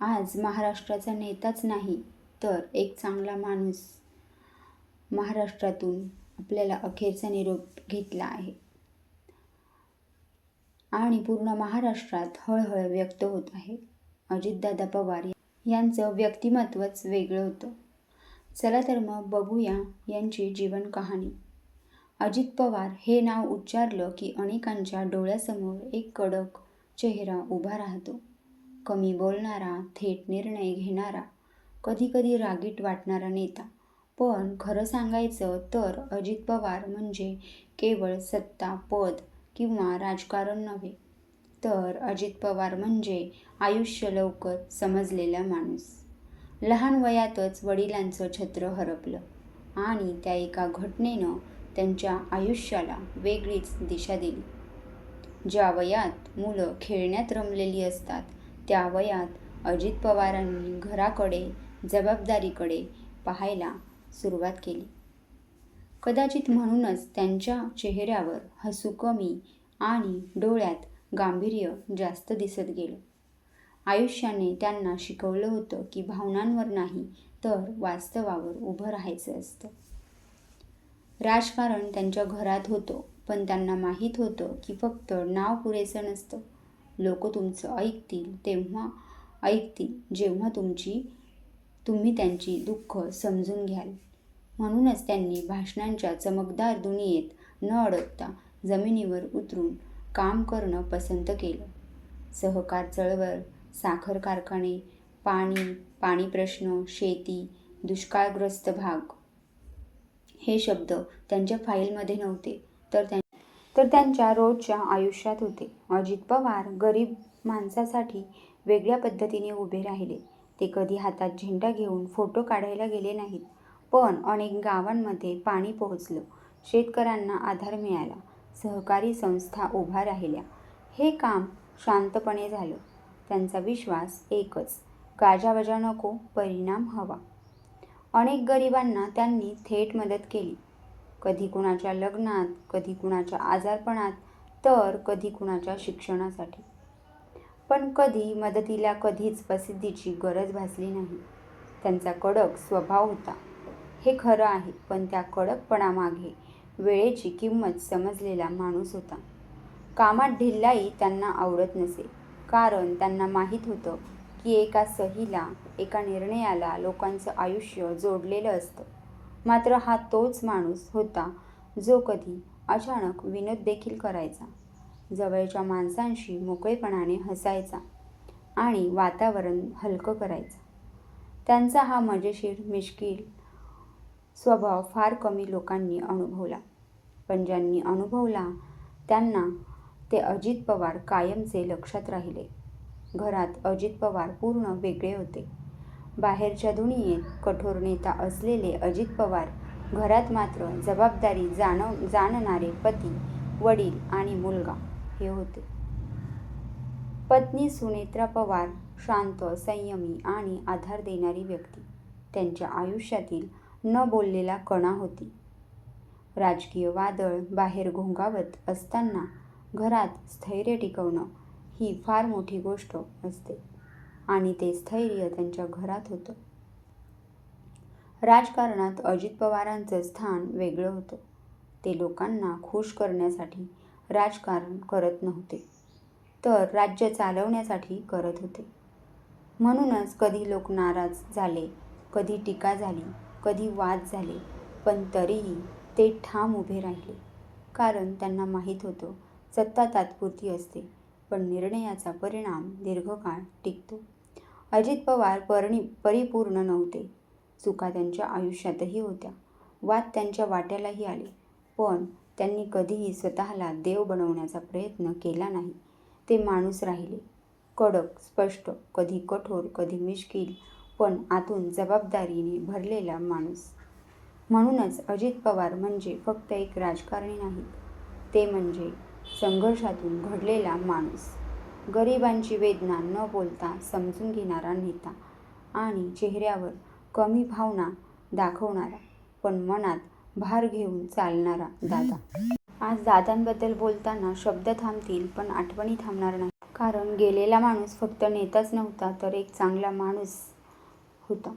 आज महाराष्ट्राचा नेताच नाही तर एक चांगला माणूस महाराष्ट्रातून आपल्याला अखेरचा निरोप घेतला आहे. आणि पूर्ण महाराष्ट्रात हळहळ व्यक्त होत आहे. अजितदादा पवार यांचं व्यक्तिमत्वच वेगळं होतं. चला तर मग बघूया यांची जीवन कहाणी. अजित पवार हे नाव उच्चारलं की अनेकांच्या डोळ्यासमोर एक कडक चेहरा उभा राहतो. कमी बोलणारा थेट निर्णय घेणारा कधीकधी रागीट वाटणारा नेता. पण खरं सांगायचं तर अजित पवार म्हणजे केवळ सत्ता पद किंवा राजकारण नव्हे तर अजित पवार म्हणजे आयुष्य लवकर समजलेला माणूस. लहान वयातच वडिलांचं छत्र हरपलं आणि त्या एका घटनेनं त्यांच्या आयुष्याला वेगळीच दिशा दिली. ज्या वयात मुलं खेळण्यात रमलेली असतात त्या वयात अजित पवारांनी घराकडे जबाबदारीकडे पाहायला सुरुवात केली. कदाचित म्हणूनच त्यांच्या चेहऱ्यावर हसू कमी आणि डोळ्यात गांभीर्य जास्त दिसत गेलं. आयुष्याने त्यांना शिकवलं होतं की भावनांवर नाही तर वास्तवावर उभं राहायचं असतं. राजकारण त्यांच्या घरात होतं पण त्यांना माहीत होतं की फक्त नाव पुरेसं नसतं. लोक तुमचं ऐकतील तेव्हा ऐकतील जेव्हा तुमची तुम्ही त्यांची दुःख समजून घ्याल. म्हणूनच त्यांनी भाषणांच्या चमकदार दुनियेत न अडकता जमिनीवर उतरून काम करणं पसंत केलं. सहकार चळवळ साखर कारखाने पाणी पाणी प्रश्न शेती दुष्काळग्रस्त भाग. हे शब्द त्यांच्या फाईलमध्ये नव्हते तर त्या तर त्यांच्या रोजच्या आयुष्यात होते. अजित पवार गरीब माणसासाठी वेगळ्या पद्धतीने उभे राहिले. ते कधी हातात झेंडा घेऊन फोटो काढायला गेले नाहीत पण अनेक गावांमध्ये पाणी पोहोचलं शेतकऱ्यांना आधार मिळाला सहकारी संस्था उभा राहिल्या. हे काम शांतपणे झालं. त्यांचा विश्वास एकच गाजावाजा नको परिणाम हवा. अनेक गरिबांना त्यांनी थेट मदत केली. कधी कुणाच्या लग्नात कधी कुणाच्या आजारपणात तर कधी कुणाच्या शिक्षणासाठी. पण कधी मदतीला कधीच प्रसिद्धीची गरज भासली नाही. त्यांचा कडक स्वभाव होता. हे खरं आहे पण त्या कडकपणामागे वेळेची किंमत समजलेला माणूस होता. कामात ढिल्लाई त्यांना आवडत नसे कारण त्यांना माहीत होतं की एका सहीला एका निर्णयाला लोकांचं आयुष्य जोडलेलं असतं. मात्र हा तोच माणूस होता जो कधी अचानक विनोद देखील करायचा. जवळच्या माणसांशी मोकळेपणाने हसायचा आणि वातावरण हलकं करायचा. त्यांचा हा मजेशीर मिश्किल स्वभाव फार कमी लोकांनी अनुभवला. पण ज्यांनी अनुभवला त्यांना ते अजित पवार कायमचे लक्षात राहिले. घरात अजित पवार पूर्ण वेगळे होते. बाहेरच्या दुनियेत कठोर नेता असलेले अजित पवार घरात मात्र जबाबदारी जाणव जाणणारे पती वडील आणि मुलगा हे होते. पत्नी सुनेत्रा पवार शांत संयमी आणि आधार देणारी व्यक्ती. त्यांच्या आयुष्यातील न बोललेला कणा होती. राजकीय वादळ बाहेर घोंगावत असताना घरात स्थैर्य टिकवणं ही फार मोठी गोष्ट असते. आणि ते स्थैर्य त्यांच्या घरात होतं. राजकारणात अजित पवारांचं स्थान वेगळं होतं. ते लोकांना खुश करण्यासाठी राजकारण करत नव्हते तर राज्य चालवण्यासाठी करत होते. म्हणूनच कधी लोक नाराज झाले कधी टीका झाली कधी वाद झाले पण तरीही ते ठाम उभे राहिले. कारण त्यांना माहीत होतं सत्ता तात्पुरती असते पण निर्णयाचा परिणाम दीर्घकाळ टिकतो. अजित पवार परणी परिपूर्ण नव्हते. चुका त्यांच्या आयुष्यातही होत्या. वाद त्यांच्या वाट्यालाही आले. पण त्यांनी कधीही स्वतःला देव बनवण्याचा प्रयत्न केला नाही. ते माणूस राहिले. कडक स्पष्ट कधी कठोर कधी मिश्किल पण आतून जबाबदारीने भरलेला माणूस. म्हणूनच अजित पवार म्हणजे फक्त एक राजकारणी नाही ते म्हणजे संघर्षातून घडलेला माणूस. गरिबांची वेदना न बोलता समजून घेणारा नेता आणि चेहऱ्यावर कमी भावना दाखवणारा पण मनात भार घेऊन चालणारा दादा. आज दादांबद्दल बोलताना शब्द थांबतील पण आठवणी थांबणार नाही. कारण गेलेला माणूस फक्त नेताच नव्हता तर एक चांगला माणूस होता.